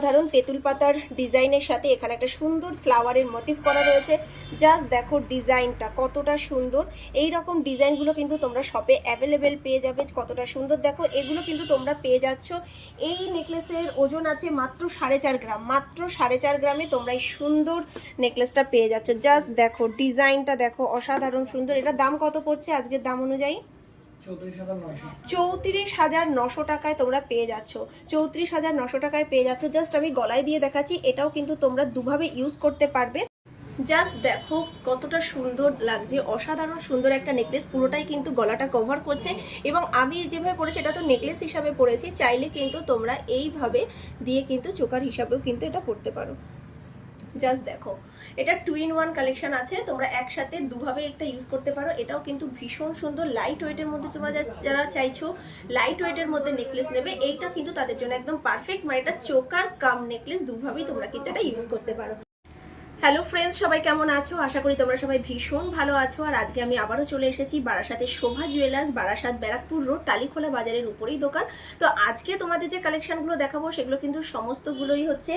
অসাধারণ তেঁতুল পাতার ডিজাইনের সাথে এখানে একটা সুন্দর ফ্লাওয়ারের মোটিভ করা রয়েছে। জাস্ট দেখো ডিজাইনটা কতটা সুন্দর। এই রকম ডিজাইনগুলো কিন্তু তোমরা শপে অ্যাভেলেবেল পেয়ে যাবে। কতটা সুন্দর দেখো, এগুলো কিন্তু তোমরা পেয়ে যাচ্ছ। এই নেকলেসের ওজন আছে মাত্র সাড়ে চার গ্রাম। মাত্র সাড়ে চার গ্রামে তোমরা এই সুন্দর নেকলেসটা পেয়ে যাচ্ছ। জাস্ট দেখো ডিজাইনটা দেখো অসাধারণ সুন্দর। এটা দাম কত পড়ছে আজকের দাম অনুযায়ী? চৌত্রিশ হাজার নশো টাকায় তোমরা পেয়ে যাচ্ছ। চৌত্রিশ হাজার নশো টাকায় পেয়ে যাচ্ছ। জাস্ট আমি গলায় দিয়ে দেখাচ্ছি, এটাও কিন্তু তোমরা দুভাবে ইউজ করতে পারবে। জাস্ট দেখো কতটা সুন্দর লাগছে। অসাধারণ সুন্দর একটা নেকলেস পুরোটাই কিন্তু গলাটা কভার করছে। এবং আমি যেভাবে পরেছি, এটা তো নেকলেস হিসাবে পরেছি। চাইলে কিন্তু তোমরা এইভাবে দিয়ে কিন্তু চোকার হিসাবেও কিন্তু এটা পরতে পারো। জাস্ট দেখো। এটা টু ইন ওয়ান কালেকশন আছে, তোমরা একসাথে দুভাবে একটা ইউজ করতে পারো। এটাও কিন্তু ভীষণ সুন্দর লাইট ওয়েটের মধ্যে তোমরা যারা চাইছো লাইট ওয়েটের মধ্যে নেকলেস নেবে। এইটা কিন্তু তাদের জন্য একদম পারফেক্ট মানে এটা চোকার কাম নেকলেস দুভাবেই তোমরা কিন্তু এটা ইউজ করতে পারো। হ্যালো ফ্রেন্ডস সবাই কেমন আছো? আশা করি তোমরা সবাই ভীষণ ভালো আছো। আর আজকে আমি আবারও চলে এসেছি বারাসাতের শোভা জুয়েলার্স বারাসাত ব্যারাকপুর রোড টালিখোলা বাজারের উপরেই দোকান। তো আজকে তোমাদের যে কালেকশনগুলো দেখাবো, সেগুলো কিন্তু সমস্তগুলোই হচ্ছে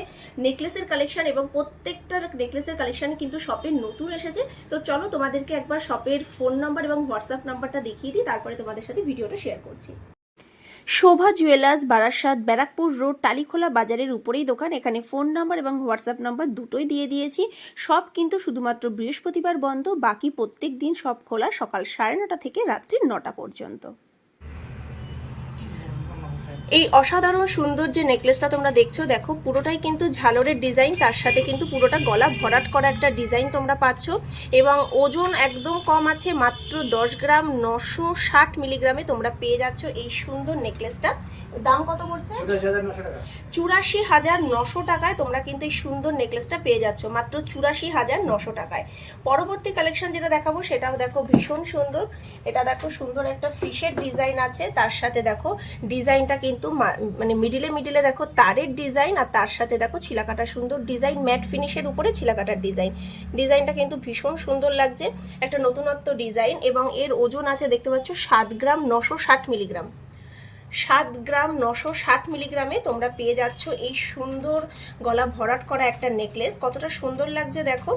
নেকলেসের কালেকশন এবং প্রত্যেকটার নেকলেসের কালেকশন কিন্তু শপে নতুন এসেছে। তো চলো তোমাদেরকে একবার শপের ফোন নাম্বার এবং হোয়াটসঅ্যাপ নাম্বারটা দেখিয়ে দিই, তারপরে তোমাদের সাথে ভিডিওটা শেয়ার করছি। শোভা জুয়েলার্স, বারাসাত, ব্যারাকপুর রোড, টালিখোলা বাজারের উপরেই দোকান। এখানে ফোন নাম্বার এবং হোয়াটসঅ্যাপ নাম্বার দুটোই দিয়ে দিয়েছি। সব কিন্তু শুধুমাত্র বৃহস্পতিবার বন্ধ। বাকি প্রত্যেক দিন সব খোলা সকাল সাড়ে নটা থেকে রাত্রি নটা পর্যন্ত। এই অসাধারণ সুন্দর যে নেকলেসটা তোমরা দেখছ, দেখো, পুরোটাই কিন্তু ঝালরের ডিজাইন তার সাথে কিন্তু পুরোটা গলা ভরাট করা একটা ডিজাইন তোমরা পাচ্ছ এবং ওজন একদম কম আছে, মাত্র দশ গ্রাম নশো ষাট মিলিগ্রামে তোমরা পেয়ে যাচ্ছ এই সুন্দর নেকলেসটা দাম কত পড়ছে? চুরাশি হাজার নশো টাকায় তোমরা কিন্তু এই সুন্দর নেকলেসটা পেয়ে যাচ্ছ মাত্র চুরাশি হাজার নশো টাকায়। পরবর্তী কালেকশন যেটা দেখাবো সেটাও দেখো ভীষণ সুন্দর। এটা দেখো সুন্দর একটা ফিশের ডিজাইন আছে তার সাথে দেখো ডিজাইনটা কিন্তু মানে মিডিলে মিডিলে দেখো তারের ডিজাইন আর তার সাথে দেখো ছিলাকাটা সুন্দর ডিজাইন ম্যাট ফিনিশের উপরে ছিলাকাটার ডিজাইন ডিজাইনটা কিন্তু ভীষণ সুন্দর লাগছে একটা নতুনত্ব ডিজাইন এবং এর ওজন আছে দেখতে পাচ্ছ সাত গ্রাম নশো ষাট মিলিগ্রাম সাত গ্রাম নশো ষাট মিলিগ্রামে তোমরা পেয়ে যাচ্ছ এই সুন্দর গলা ভরাট করা একটা নেকলেস কতটা সুন্দর লাগছে দেখো।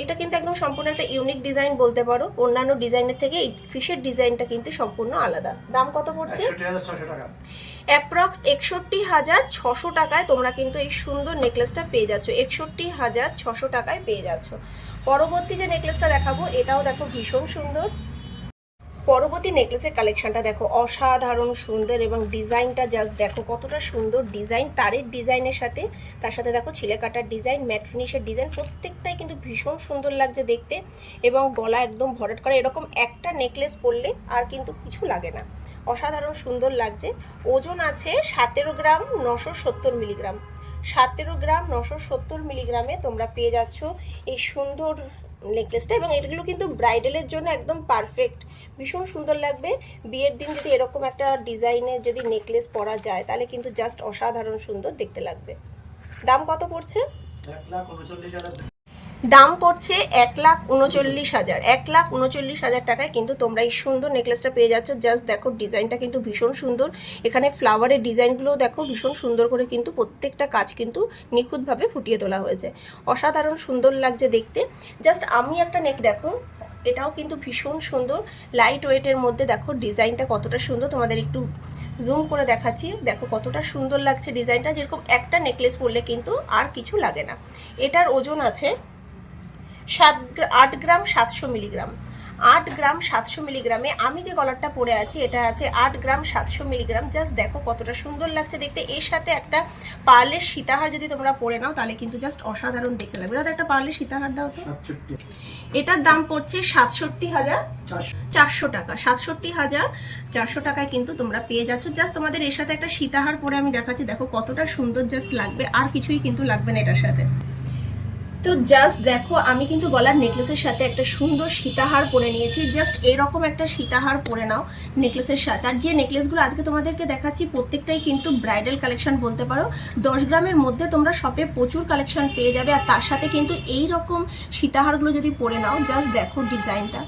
এটা কিন্তু একদম সম্পূর্ণ একটা ইউনিক ডিজাইন বলতে পারো। অন্যান্য ডিজাইনের থেকে এই ফিশের ডিজাইনটা কিন্তু সম্পূর্ণ আলাদা। দাম কত পড়ছে? অ্যাপ্রক্স একষট্টি হাজার ছশো টাকায় তোমরা কিন্তু এই সুন্দর নেকলেসটা পেয়ে যাচ্ছ। একষট্টি হাজার ছশো টাকায় পেয়ে যাচ্ছ। পরবর্তী যে নেকলেসটা দেখাবো এটাও দেখো ভীষণ সুন্দর। পরবর্তী নেকলেসের কালেকশনটা দেখো, অসাধারণ, সুন্দর এবং ডিজাইনটা জাস্ট দেখো কতটা সুন্দর ডিজাইন, তারের ডিজাইনের সাথে, তার সাথে দেখো ছিলে কাটার ডিজাইন ম্যাট ফিনিশের ডিজাইন, প্রত্যেকটাই কিন্তু ভীষণ সুন্দর লাগছে দেখতে এবং গলা একদম ভরাট করা, এরকম একটা নেকলেস পরলে আর কিন্তু কিছু লাগে না। অসাধারণ সুন্দর লাগছে। ওজন আছে সতেরো গ্রাম নশো সত্তর মিলিগ্রাম। সতেরো গ্রাম নশো সত্তর মিলিগ্রামে তোমরা পেয়ে যাচ্ছ এই সুন্দর নেকলেসটা এবং এগুলো কিন্তু ব্রাইডালের জন্য একদম পারফেক্ট ভীষণ সুন্দর লাগবে। বিয়ের দিন যদি এরকম একটা ডিজাইনের যদি নেকলেস পরা যায়, তাহলে কিন্তু জাস্ট অসাধারণ সুন্দর দেখতে লাগবে। দাম কত পড়ছে? দাম পড়ছে এক লাখ উনচল্লিশ হাজার। এক লাখ উনচল্লিশ হাজার টাকায় কিন্তু তোমরা এই সুন্দর নেকলেসটা পেয়ে যাচ্ছ। জাস্ট দেখো, ডিজাইনটা কিন্তু ভীষণ সুন্দর। এখানে ফ্লাওয়ারের ডিজাইনগুলো দেখো, ভীষণ সুন্দর করে কিন্তু প্রত্যেকটা কাজ কিন্তু নিখুঁতভাবে ফুটিয়ে তোলা হয়েছে। অসাধারণ সুন্দর লাগছে দেখতে। জাস্ট আমি একটা নেক দেখো, এটাও কিন্তু ভীষণ সুন্দর। লাইট ওয়েটের মধ্যে দেখো, ডিজাইনটা কতটা সুন্দর। তোমাদের একটু জুম করে দেখাচ্ছি। দেখো, কতটা সুন্দর লাগছে ডিজাইনটা। যেরকম একটা নেকলেস পরলে কিন্তু আর কিছু লাগে না। এটার ওজন আছে সাত আট গ্রাম সাতশো মিলিগ্রাম। আট গ্রাম সাতশো মিলিগ্রামে আমি যে গলারটা পরে আছি এটা আছে আট গ্রাম সাতশো মিলিগ্রাম। জাস্ট দেখো কতটা সুন্দর লাগছে দেখতে। এর সাথে একটা পার্লের সীতাহার যদি তোমরা পরে নাও তাহলে কিন্তু জাস্ট অসাধারণ দেখতে লাগবে। দাদা একটা পার্লের সীতাহার দাও তো। এটার দাম পড়ছে সাতষট্টি হাজার চারশো টাকা। সাতষট্টি হাজার চারশো টাকায় কিন্তু তোমরা পেয়ে যাচ্ছ। জাস্ট তোমাদের এর সাথে একটা সীতাহার পরে আমি দেখাচ্ছি। দেখো কতটা সুন্দর জাস্ট লাগবে। আর কিছুই কিন্তু লাগবে না এটার সাথে। তো জাস্ট দেখো, আমি কিন্তু গলার নেকলেসের সাথে একটা সুন্দর সীতাহার পরে নিয়েছি। জাস্ট এরকম একটা সীতাহার পরে নাও নেকলেসের সাথে। আর যে নেকলেসগুলো আজকে তোমাদেরকে দেখাচ্ছি, প্রত্যেকটাই কিন্তু ব্রাইডাল কালেকশন বলতে পারো। দশ গ্রামের মধ্যে তোমরা শপে প্রচুর কালেকশন পেয়ে যাবে। আর তার সাথে কিন্তু এই রকম সীতাহারগুলো যদি পরে নাও জাস্ট দেখো ডিজাইনটা।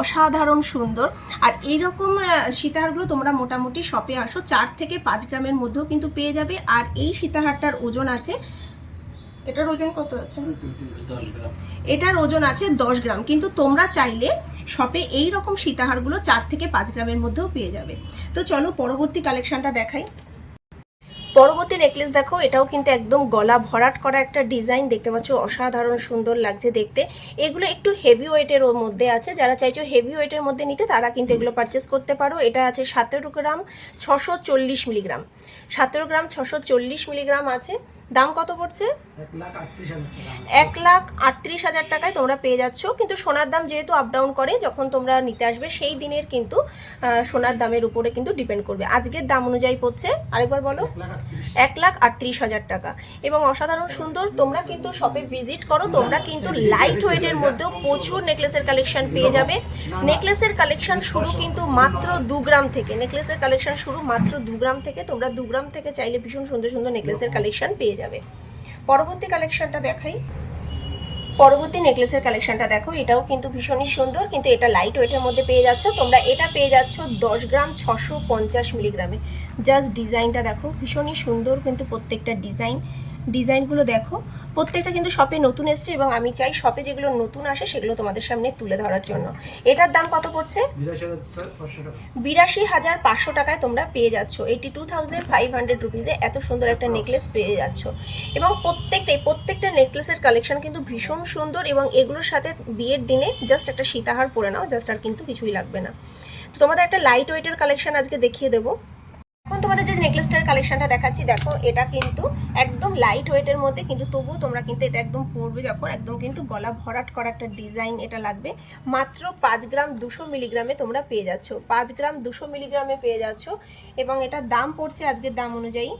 অসাধারণ সুন্দর। আর এইরকম সীতাহারগুলো তোমরা মোটামুটি শপে আসো, চার থেকে পাঁচ গ্রামের মধ্যেও কিন্তু পেয়ে যাবে। আর এই সীতাহারটার ওজন আছে এটার ওজন কত আছে? এটার ওজন আছে দশ গ্রাম কিন্তু তোমরা চাইলে শপে এই রকম সীতাহারগুলো চার থেকে পাঁচ গ্রামের মধ্যেও পেয়ে যাবে। তো চলো পরবর্তী কালেকশনটা দেখাই। পরবর্তী নেকলেস দেখো এটাও কিন্তু একদম গলা ভরাট করা একটা ডিজাইন দেখতে পাচ্ছ অসাধারণ সুন্দর লাগছে দেখতে। এগুলো একটু হেভি ওয়েটের মধ্যে আছে যারা চাইছো হেভি ওয়েটের মধ্যে নিতে তারা কিন্তু এগুলো পারচেস করতে পারো। এটা আছে সতেরো গ্রাম ছশো চল্লিশ মিলিগ্রাম সতেরো গ্রাম ছশো চল্লিশ মিলিগ্রাম আছে। দাম কত পড়ছে? এক লাখ আটত্রিশ হাজার টাকায় তোমরা পেয়ে যাচ্ছ। কিন্তু সোনার দাম যেহেতু আপ ডাউন করে, যখন তোমরা নিতে আসবে, সেই দিনের কিন্তু সোনার দামের উপরে কিন্তু ডিপেন্ড করবে। আজকের দাম অনুযায়ী পড়ছে, আরেকবার বলো। এক লাখ আটত্রিশ হাজার টাকা। এবং অসাধারণ সুন্দর, তোমরা কিন্তু শপে ভিজিট করো, তোমরা কিন্তু লাইট ওয়েটের মধ্যেও প্রচুর নেকলেসের কালেকশন পেয়ে যাবে। নেকলেসের কালেকশন শুরু কিন্তু মাত্র দু গ্রাম থেকে। নেকলেসের কালেকশন শুরু মাত্র দু গ্রাম থেকে। তোমরা দু গ্রাম থেকে চাইলে ভীষণ সুন্দর সুন্দর নেকলেসের কালেকশন পেয়ে যাবে। পরবর্তী কালেকশনটা দেখাই। পরবর্তী নেকলেসের কালেকশনটা দেখো, এটাও কিন্তু ভীষণই সুন্দর, কিন্তু এটা লাইট ওয়েটের মধ্যে পেয়ে যাচ্ছ। তোমরা এটা পেয়ে যাচ্ছ দশ গ্রাম ছশো পঞ্চাশ মিলিগ্রামে জাস্ট ডিজাইনটা দেখো, ভীষণই সুন্দর কিন্তু প্রত্যেকটা ডিজাইন ডিজাইনগুলো দেখো। প্রত্যেকটা কিন্তু শপে নতুন এসছে এবং আমি চাই শপে যেগুলো নতুন আসে সেগুলো তোমাদের সামনে তুলে ধরার জন্য। এটার দাম কত পড়ছে? বিরাশি হাজার পাঁচশো টাকায় তোমরা পেয়ে যাচ্ছ। Eighty two thousand five hundred রুপিজে এত সুন্দর একটা নেকলেস পেয়ে যাচ্ছ। এবং প্রত্যেকটাই প্রত্যেকটা নেকলেসের কালেকশন কিন্তু ভীষণ সুন্দর এবং এগুলোর সাথে বিয়ের দিনে জাস্ট একটা সীতাহার পরে নাও জাস্ট আর কিন্তু কিছুই লাগবে না। তো তোমাদের একটা লাইট ওয়েটের কালেকশন আজকে দেখিয়ে দেবো। এখন তোমাদের যে নেকলেসটার কালেকশনটা দেখাচ্ছি, দেখো, এটা কিন্তু একদম লাইট ওয়েটের মধ্যে, কিন্তু তবুও তোমরা কিন্তু এটা একদম পরবে যখন, একদম কিন্তু গলা ভরাট করা একটা ডিজাইন এটা লাগবে। মাত্র পাঁচ গ্রাম দুশো মিলিগ্রামে তোমরা পেয়ে যাচ্ছ। পাঁচ গ্রাম দুশো মিলিগ্রামে পেয়ে যাচ্ছ এবং এটার দাম পড়ছে আজকের দাম অনুযায়ী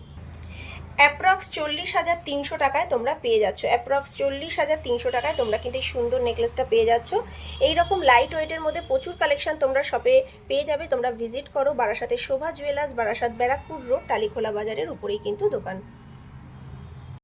অ্যাপ্রক্স চল্লিশ হাজার তিনশো টাকায় তোমরা পেয়ে যাচ্ছ। অ্যাপ্রক্স চল্লিশ হাজার তিনশো টাকায় তোমরা কিন্তু এই সুন্দর নেকলেসটা পেয়ে যাচ্ছ। এইরকম লাইট ওয়েটের মধ্যে প্রচুর কালেকশন তোমরা শপে পেয়ে যাবে। তোমরা ভিজিট করো বারাসাতের শোভা জুয়েলার্স বারাসাত ব্যারাকপুর রোড টালিখোলা বাজারের উপরেই কিন্তু দোকান।